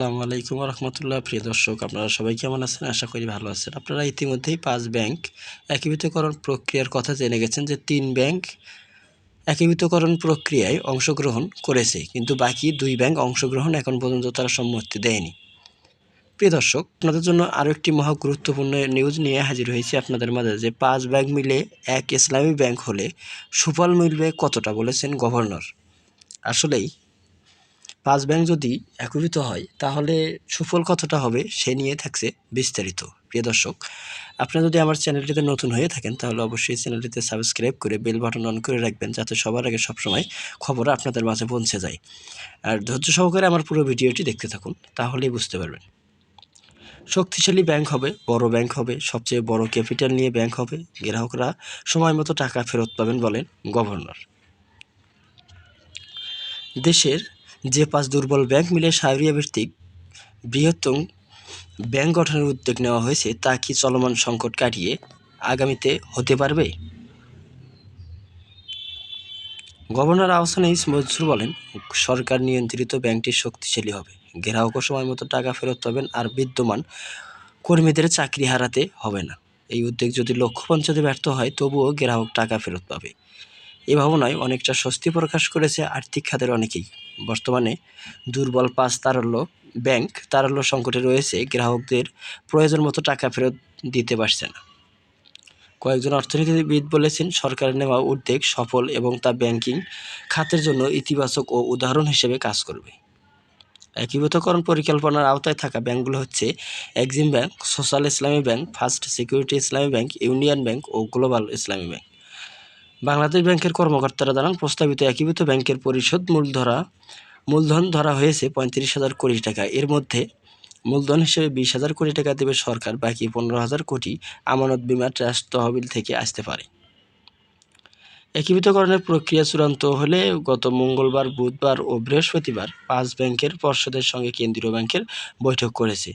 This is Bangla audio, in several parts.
আসসালামু আলাইকুম রহমতুল্লাহ প্রিয় দর্শক, আপনারা সবাই কেমন আছেন? আশা করি ভালো আছেন। আপনারা ইতিমধ্যেই পাঁচ ব্যাংক একীভূতকরণ প্রক্রিয়ার কথা জেনে গেছেন যে তিন ব্যাংক একীভূতকরণ প্রক্রিয়ায় অংশগ্রহণ করেছে, কিন্তু বাকি দুই ব্যাংক অংশগ্রহণ এখন পর্যন্ত তারা সম্মতি দেয়নি। প্রিয় দর্শক, আপনাদের জন্য আরও একটি মহা গুরুত্বপূর্ণ নিউজ নিয়ে হাজির হয়েছি আপনাদের মাঝে যে পাঁচ ব্যাংক মিলে এক ইসলামী ব্যাংক হলে সুফল মিলবে কতটা বলেছেন গভর্নর। আসলেই পাঁচ ব্যাংক যদি একীভূত হয়, তাহলে সুফল কতটা হবে সে নিয়ে থাকছে বিস্তারিত। প্রিয় দর্শক, আপনারা যদি আমার চ্যানেলটিতে নতুন হয়ে থাকেন, তাহলে অবশ্যই চ্যানেলটিতে সাবস্ক্রাইব করে বেল বাটন অন করে রাখবেন, যাতে সবার আগে সবসময় খবর আপনাদের মাঝে পৌঁছে যায়। আর ধৈর্য সহকারে আমার পুরো ভিডিওটি দেখতে থাকুন, তাহলেই বুঝতে পারবেন। শক্তিশালী ব্যাংক হবে, বড় ব্যাংক হবে, সবচেয়ে বড় ক্যাপিটাল নিয়ে ব্যাংক হবে, গ্রাহকরা সময় মতো টাকা ফেরত পাবেন বলেন গভর্নর। দেশের যে পাঁচ দুর্বল ব্যাংক মিলে সাহারিয়া ভিত্তিক বৃহত্তম ব্যাংক গঠনের উদ্যোগ নেওয়া হয়েছে, তা কি চলমান সংকট কাটিয়ে আগামীতে হতে পারবে? গভর্নর আহসান ইস বলেন, সরকার নিয়ন্ত্রিত ব্যাংকটি শক্তিশালী হবে। গ্রাহকও সময় মতো টাকা ফেরত পাবেন আর বিদ্যমান কর্মীদের চাকরি হারাতে হবে না। এই উদ্যোগ যদি লক্ষ্য পঞ্চাতে ব্যর্থ হয়, তবুও গ্রাহক টাকা ফেরত পাবে। এ ভাবনায় অনেকটা স্বস্তি প্রকাশ করেছে আর্থিক খাতের অনেকেই। বর্তমানে দুর্বল পাঁচ তারল্য ব্যাংক তারল্য সংকটে রয়েছে, গ্রাহকদের প্রয়োজন মতো টাকা ফেরত দিতে পারছে না। কয়েকজন অর্থনীতিবিদ বলেছেন, সরকারের নেওয়া উদ্যোগ সফল এবং তা ব্যাংকিং খাতের জন্য ইতিবাচক ও উদাহরণ হিসেবে কাজ করবে। একীভূতকরণ পরিকল্পনার আওতায় থাকা ব্যাংকগুলো হচ্ছে Exim Bank, Social Islami Bank, First Security Islami Bank, Union Bank ও গ্লোবাল ইসলামী ব্যাংক। বাংলাদেশ ব্যাংকের কর্মকর্তারা জানান, প্রস্তাবিত একীভূত ব্যাংকের পরিশোধ মূল ধরা মূলধন ধরা হয়েছে পঁয়ত্রিশ হাজার কোটি টাকা। এর মধ্যে মূলধন হিসেবে বিশ হাজার কোটি টাকা দেবে সরকার, বাকি পনেরো হাজার কোটি আমানত বিমা ট্রাস্ট তহবিল থেকে আসতে পারে। একীভূতকরণের প্রক্রিয়া চূড়ান্ত হলে গত মঙ্গলবার, বুধবার ও বৃহস্পতিবার পাঁচ ব্যাংকের পর্ষদের সঙ্গে কেন্দ্রীয় ব্যাংকের বৈঠক করেছে।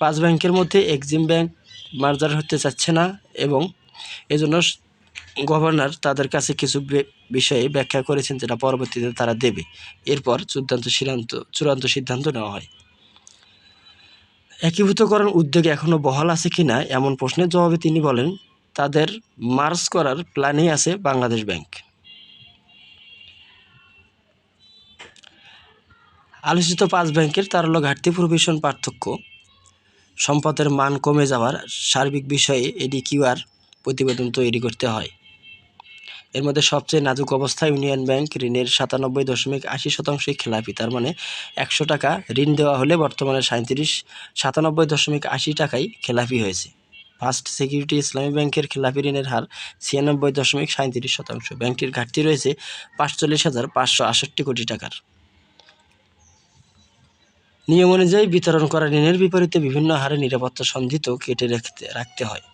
পাঁচ ব্যাংকের মধ্যে এক্সিম ব্যাংক মার্জার হতে চাচ্ছে না এবং এজন্য গভর্নর তাদের কাছে কিছু বিষয়ে ব্যাখ্যা করেছেন যেটা পরবর্তীতে তারা দেবে। এরপর চূড়ান্ত সিদ্ধান্ত চূড়ান্ত সিদ্ধান্ত নেওয়া হয়। একীভূতকরণ উদ্যোগ এখনও বহাল আছে কিনা এমন প্রশ্নের জবাবে তিনি বলেন, তাদের মার্চ করার প্ল্যানেই আছে বাংলাদেশ ব্যাংক। আলোচিত পাঁচ ব্যাংকের তারল্য ঘাটতি প্রভিশন পার্থক্য। সম্পদের মান কমে যাওয়ার সার্বিক বিষয়ে এডি কিউআর প্রতিবেদন তৈরি করতে হয়। এর মধ্যে সবচেয়ে নাজুক অবস্থায় ইউনিয়ন ব্যাংক ঋণের সাতানব্বই দশমিক আশি শতাংশই খেলাপি। তার মানে একশো টাকা ঋণ দেওয়া হলে বর্তমানে সাঁত্রিশ সাতানব্বই দশমিক আশি টাকাই খেলাপি হয়েছে। ফার্স্ট সিকিউরিটি ইসলামী ব্যাংকের খেলাপি ঋণের হার ছিয়ানব্বই দশমিক সাঁত্রিশ শতাংশ। ব্যাংকটির ঘাটতি রয়েছে পাঁচচল্লিশ হাজার পাঁচশো আষট্টি কোটি টাকার। নিয়ম অনুযায়ী বিতরণ করা ঋণের বিপরীতে বিভিন্ন হারে নিরাপত্তা সন্ধিত কেটে রাখতে রাখতে হয়।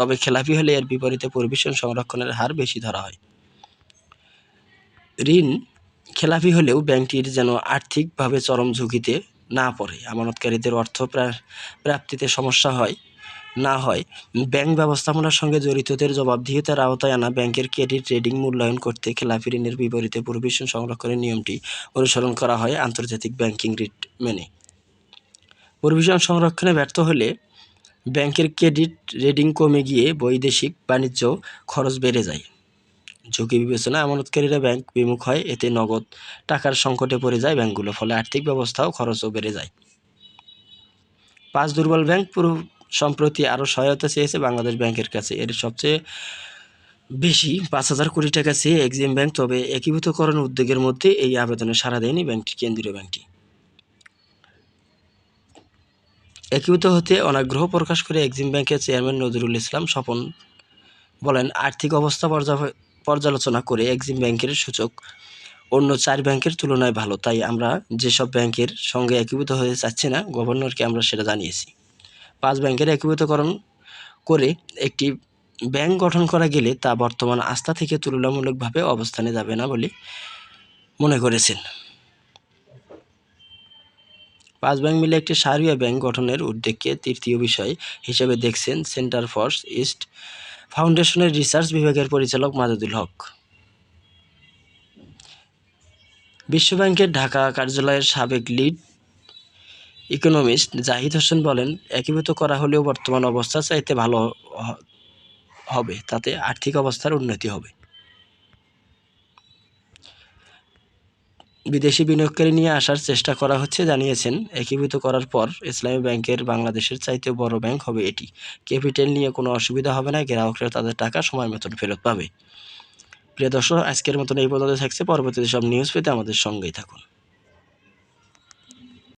তবে খেলাপি হলে এর বিপরীতে পরিবেশন সংরক্ষণের হার বেশি ধরা হয়। ঋণ খেলাপি হলেও ব্যাংকটির যেন আর্থিকভাবে চরম ঝুঁকিতে না পড়ে, আমানতকারীদের অর্থ প্রাপ্তিতে সমস্যা হয়, না হয়। ব্যাংক ব্যবস্থাপনার সঙ্গে জড়িতদের জবাবদিহিতার আওতায় আনা ব্যাংকের ক্রেডিট রেটিং মূল্যায়ন করতে খেলাপি ঋণের বিপরীতে পরিবেশন সংরক্ষণের নিয়মটি অনুসরণ করা হয় আন্তর্জাতিক ব্যাংকিং রিট মেনে। পরিবেশন সংরক্ষণে ব্যর্থ হলে ব্যাংকের ক্রেডিট রেটিং কমে গিয়ে বৈদেশিক বাণিজ্য খরচ বেড়ে যায়। ঝুঁকি বিবেচনা আমানতকারীরা ব্যাংক বিমুখ হয়, এতে নগদ টাকার সংকটে পড়ে যায় ব্যাংকগুলো, ফলে আর্থিক ব্যবস্থাও খরচও বেড়ে যায়। পাঁচ দুর্বল ব্যাংক পুরো সম্প্রতি আরও সহায়তা চেয়েছে বাংলাদেশ ব্যাংকের কাছে। এর সবচেয়ে বেশি পাঁচ হাজার কোটি টাকা চেয়ে এক্সিম ব্যাংক, তবে একীভূতকরণ উদ্যোগের মধ্যে এই আবেদনে সাড়া দেয়নি ব্যাংকটি, কেন্দ্রীয় ব্যাংকটি। একীভূত হতে অনাগ্রহ প্রকাশ করে এক্সিম ব্যাংকের চেয়ারম্যান নজরুল ইসলাম স্বপন বলেন, আর্থিক অবস্থা পর্যালোচনা করে এক্সিম ব্যাংকের সূচক অন্য চার ব্যাংকের তুলনায় ভালো। তাই আমরা যেসব ব্যাংকের সঙ্গে একীভূত হতে চাচ্ছি না, গভর্নরকে আমরা সেটা জানিয়েছি। পাঁচ ব্যাংকের একীভূতকরণ করে একটি ব্যাংক গঠন করা গেলে তা বর্তমান আস্থা থেকে তুলনামূলকভাবে অবস্থানে যাবে না বলে মনে করেছেন। পাঁচ ব্যাংক মিলে একটি সারিয়া ব্যাংক গঠনের উদ্যোগকে তৃতীয় বিষয় হিসেবে দেখছেন সেন্টার ফর ইস্ট ফাউন্ডেশনের রিসার্চ বিভাগের পরিচালক মাজুদুল হক। বিশ্বব্যাংকের ঢাকা কার্যালয়ের সাবেক লিড ইকোনমিস্ট জাহিদ হোসেন বলেন, একীভূত করা হলেও বর্তমান অবস্থা চাইতে ভালো হবে, তাতে আর্থিক অবস্থার উন্নতি হবে। বিদেশি বিনিয়োগকারী নিয়ে আসার চেষ্টা করা হচ্ছে, জানিয়েছেন। একীভূত করার পর ইসলামী ব্যাংকের বাংলাদেশের চাইতেও বড় ব্যাংক হবে এটি। ক্যাপিটাল নিয়ে কোনো অসুবিধা হবে না, গ্রাহকরা তাদের টাকা সময় মতন ফেরত পাবে। প্রিয় দর্শক, আজকের মতন এই পর্যন্ত থাকছে। পরবর্তীতে সব নিউজ পেতে আমাদের সঙ্গেই থাকুন।